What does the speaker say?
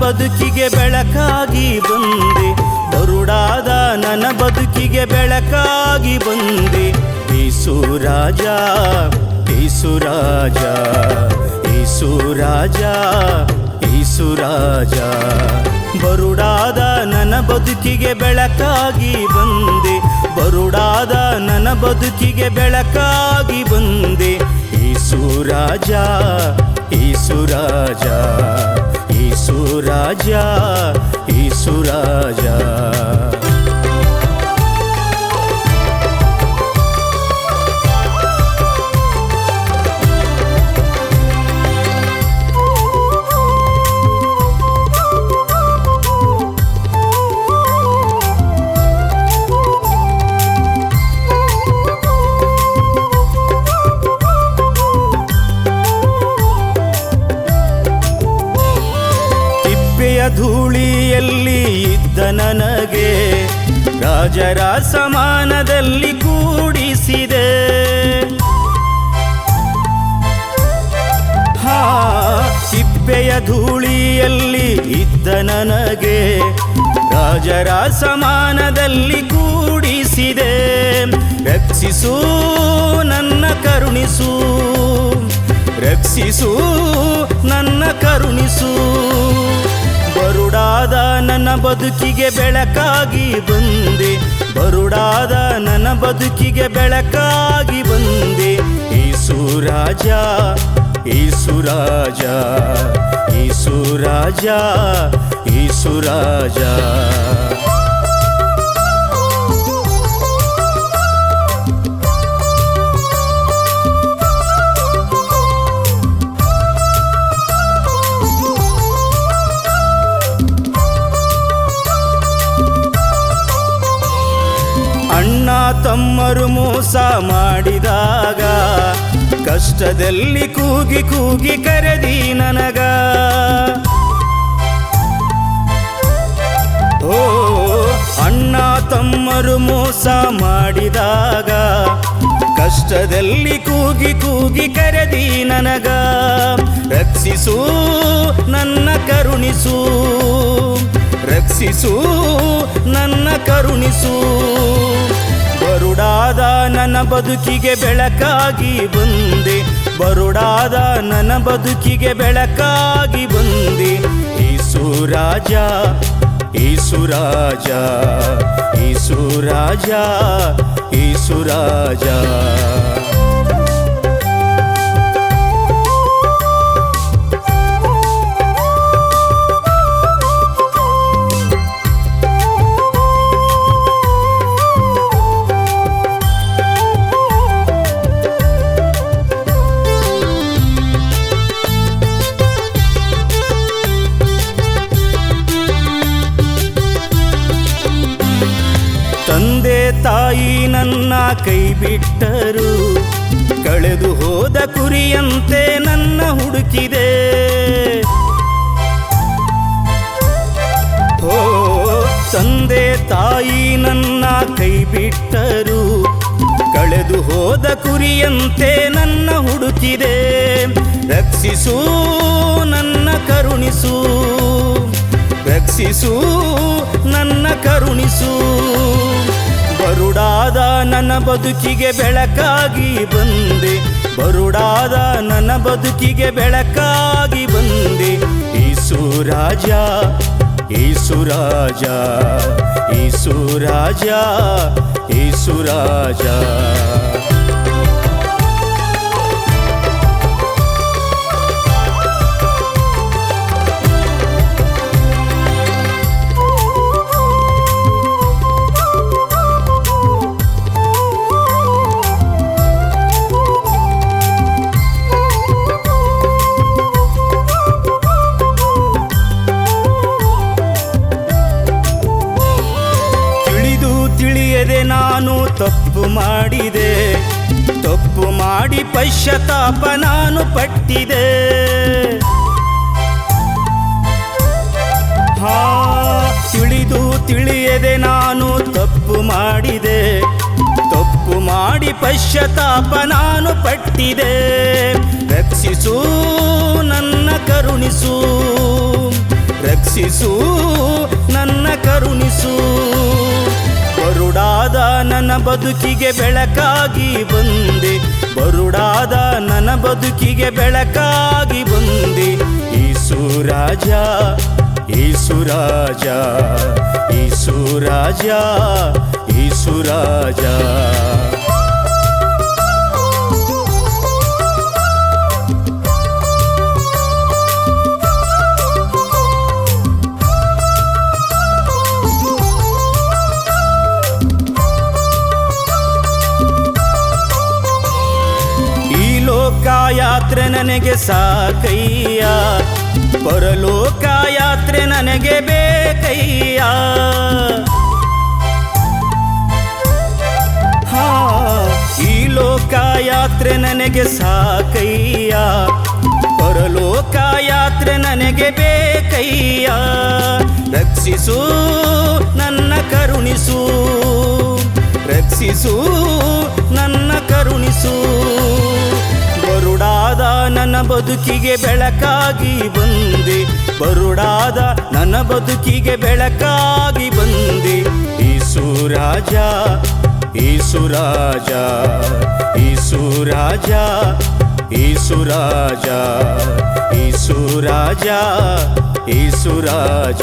ಬದುಕಿಗೆ ಬೆಳಕಾಗಿ ಬಂದೆ. ಬರುಡಾದ ನನ್ನ ಬದುಕಿಗೆ ಬೆಳಕಾಗಿ ಬಂದೆ. ಈಸು ರಾಜ ಈಸು ರಾಜ ಈಸು ರಾಜ ಈಸು ರಾಜ. ಬರುಡಾದ ನನ್ನ ಬದುಕಿಗೆ ಬೆಳಕಾಗಿ ಬಂದೆ. ಬರುಡಾದ ನನ್ನ ಬದುಕಿಗೆ ಬೆಳಕಾಗಿ ಬಂದೆ. ಈಸು ರಾಜ ಈಸು ರಾಜ. ಏಸು ರಾಜ ಇದ್ದ ನನಗೆ ರಾಜರ ಸಮಾನದಲ್ಲಿ ಕೂಡಿಸಿದೆ. ಹಾ ಸಿಪ್ಪೆಯ ಧೂಳಿಯಲ್ಲಿ ಇದ್ದ ನನಗೆ ರಾಜರ ಸಮಾನದಲ್ಲಿ ಕೂಡಿಸಿದೆ. ರಕ್ಷಿಸು, ನನ್ನ ಕರುಣಿಸು, ರಕ್ಷಿಸು, ನನ್ನ ಕರುಣಿಸು. ಬದುಕಿಗೆ ಬೆಳಕಾಗಿ ಬಂದೆ. ಬರುಡಾದ ನನ್ನ ಬದುಕಿಗೆ ಬೆಳಕಾಗಿ ಬಂದೆ. ಈಸು ರಾಜ ಈಸು ರಾಜ ಈಸು ರಾಜ ಈಸು ರಾಜ. ತಮ್ಮರು ಮೋಸ ಮಾಡಿದಾಗ, ಕಷ್ಟದಲ್ಲಿ ಕೂಗಿ ಕೂಗಿ ಕರೆದಿ ನನಗ. ಓ, ಅಣ್ಣ ತಮ್ಮರು ಮೋಸ ಮಾಡಿದಾಗ, ಕಷ್ಟದಲ್ಲಿ ಕೂಗಿ ಕೂಗಿ ಕರೆದಿ ನನಗ. ರಕ್ಷಿಸು, ನನ್ನ ಕರುಣಿಸು. ರಕ್ಷಿಸು, ನನ್ನ ಕರುಣಿಸು. ಬರುಡಾದ ನನ್ನ ಬದುಕಿಗೆ ಬೆಳಕಾಗಿ ಬಂದೆ. ಬರುಡಾದ ನನ್ನ ಬದುಕಿಗೆ ಬೆಳಕಾಗಿ ಬಂದೆ. ಈಸು ರಾಜ ಈಸು ರಾಜ. ತಾಯಿ ನನ್ನ ಕೈ ಬಿಟ್ಟರು ಕಳೆದು ಹೋದ ಕುರಿಯಂತೆ ನನ್ನ ಹುಡುಕಿದೆ. ಓ, ತಂದೆ ತಾಯಿ ನನ್ನ ಕೈ ಬಿಟ್ಟರು ಕಳೆದು ಹೋದ ಕುರಿಯಂತೆ ನನ್ನ ಹುಡುಕಿದೆ. ರಕ್ಷಿಸು, ನನ್ನ ಕರುಣಿಸು. ರಕ್ಷಿಸು ಬದುಕಿಗೆ ಬೆಳಕಾಗಿ ಬಂದೆ. ಬರುಡಾದ ನನ್ನ ಬದುಕಿಗೆ ಬೆಳಕಾಗಿ ಬಂದೆ. ಈಸು ರಾಜ ಈಸು ರಾಜ. ಮಾಡಿದೆ. ತಪ್ಪು ಮಾಡಿ ಪಶ್ಚಾತ್ತಾಪ ನಾನು ಪಟ್ಟಿದೆ. ಹಾ, ತಿಳಿದು ತಿಳಿಯದೆ ನಾನು ತಪ್ಪು ಮಾಡಿದೆ. ತಪ್ಪು ಮಾಡಿ ಪಶ್ಚಾತ್ತಾಪ ನಾನು ಪಟ್ಟಿದೆ. ರಕ್ಷಿಸು, ನನ್ನ ಕರುಣಿಸು. ರಕ್ಷ ರಕ್ಷಿಸು, ನನ್ನ ಕರುಣಿಸು. ಬರುಡಾದ ನನ್ನ ಬದುಕಿಗೆ ಬೆಳಕಾಗಿ ಬಂದೆ. ಬರುಡಾದ ನನ್ನ ಬದುಕಿಗೆ ಬೆಳಕಾಗಿ ಬಂದೆ. ಈಸುರಾಜ ಈಸುರಾಜ ಈಸುರಾಜ ಈಸುರಾಜ ಯಾತ್ರೆ ನನಗೆ ಸಾಕಯ್ಯ. ಪರಲೋಕ ಯಾತ್ರೆ ನನಗೆ ಬೇಕಯ್ಯ. ಹಾ, ಈ ಲೋಕ ಯಾತ್ರೆ ನನಗೆ ಸಾಕಯ್ಯ. ಪರಲೋಕ ಯಾತ್ರೆ ನನಗೆ ಬೇಕಯ್ಯ. ರಕ್ಷಿಸು, ನನ್ನ ಕರುಣಿಸು. ರಕ್ಷಿಸು ನನ್ನ ಬದುಕಿಗೆ ಬೆಳಕಾಗಿ ಬಂದೆ. ಬರುಡಾದ ನನ್ನ ಬದುಕಿಗೆ ಬೆಳಕಾಗಿ ಬಂದೆ. ಈಸುರಾಜ ಈಸುರಾಜ ಈಸುರಾಜ ಈಸುರಾಜ ಈಸುರಾಜ ಈಸುರಾಜ